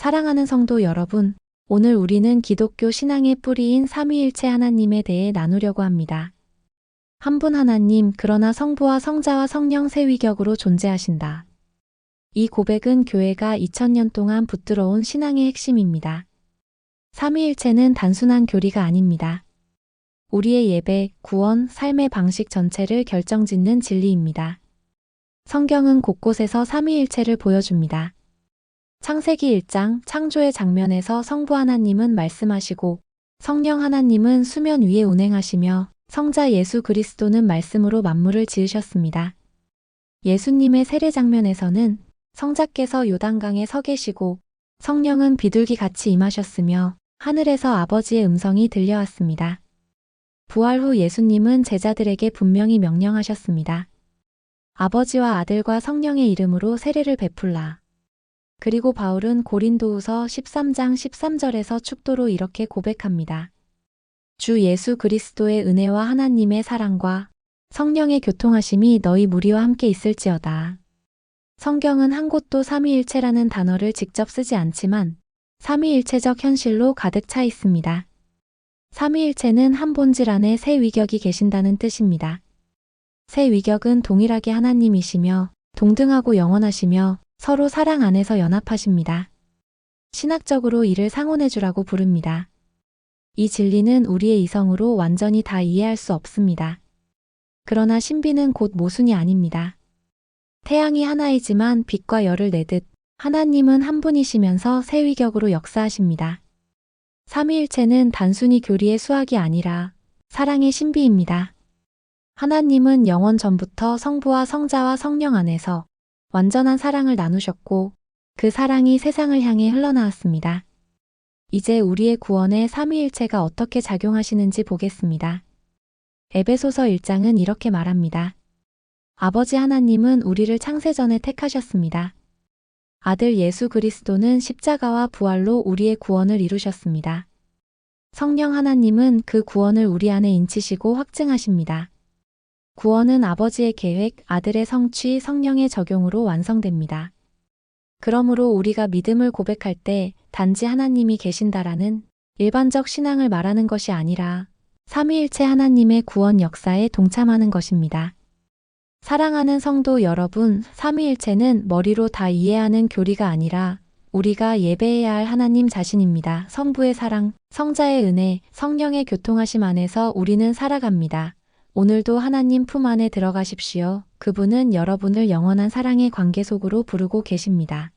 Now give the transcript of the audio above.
사랑하는 성도 여러분, 오늘 우리는 기독교 신앙의 뿌리인 삼위일체 하나님에 대해 나누려고 합니다. 한 분 하나님, 그러나 성부와 성자와 성령 세 위격으로 존재하신다. 이 고백은 교회가 2000년 동안 붙들어온 신앙의 핵심입니다. 삼위일체는 단순한 교리가 아닙니다. 우리의 예배, 구원, 삶의 방식 전체를 결정짓는 진리입니다. 성경은 곳곳에서 삼위일체를 보여줍니다. 창세기 1장 창조의 장면에서 성부 하나님은 말씀하시고 성령 하나님은 수면 위에 운행하시며 성자 예수 그리스도는 말씀으로 만물을 지으셨습니다. 예수님의 세례 장면에서는 성자께서 요단강에 서 계시고 성령은 비둘기 같이 임하셨으며 하늘에서 아버지의 음성이 들려왔습니다. 부활 후 예수님은 제자들에게 분명히 명령하셨습니다. 아버지와 아들과 성령의 이름으로 세례를 베풀라. 그리고 바울은 고린도후서 13장 13절에서 축도로 이렇게 고백합니다. 주 예수 그리스도의 은혜와 하나님의 사랑과 성령의 교통하심이 너희 무리와 함께 있을지어다. 성경은 한 곳도 삼위일체라는 단어를 직접 쓰지 않지만 삼위일체적 현실로 가득 차 있습니다. 삼위일체는 한 본질 안에 세 위격이 계신다는 뜻입니다. 세 위격은 동일하게 하나님이시며 동등하고 영원하시며 서로 사랑 안에서 연합하십니다. 신학적으로 이를 상혼해주라고 부릅니다. 이 진리는 우리의 이성으로 완전히 다 이해할 수 없습니다. 그러나 신비는 곧 모순이 아닙니다. 태양이 하나이지만 빛과 열을 내듯 하나님은 한 분이시면서 세 위격으로 역사하십니다. 삼위일체는 단순히 교리의 수학이 아니라 사랑의 신비입니다. 하나님은 영원 전부터 성부와 성자와 성령 안에서 완전한 사랑을 나누셨고 그 사랑이 세상을 향해 흘러나왔습니다. 이제 우리의 구원에 삼위일체가 어떻게 작용하시는지 보겠습니다. 에베소서 1장은 이렇게 말합니다. 아버지 하나님은 우리를 창세전에 택하셨습니다. 아들 예수 그리스도는 십자가와 부활로 우리의 구원을 이루셨습니다. 성령 하나님은 그 구원을 우리 안에 인치시고 확증하십니다. 구원은 아버지의 계획, 아들의 성취, 성령의 적용으로 완성됩니다. 그러므로 우리가 믿음을 고백할 때 단지 하나님이 계신다라는 일반적 신앙을 말하는 것이 아니라 삼위일체 하나님의 구원 역사에 동참하는 것입니다. 사랑하는 성도 여러분, 삼위일체는 머리로 다 이해하는 교리가 아니라 우리가 예배해야 할 하나님 자신입니다. 성부의 사랑, 성자의 은혜, 성령의 교통하심 안에서 우리는 살아갑니다. 오늘도 하나님 품 안에 들어가십시오. 그분은 여러분을 영원한 사랑의 관계 속으로 부르고 계십니다.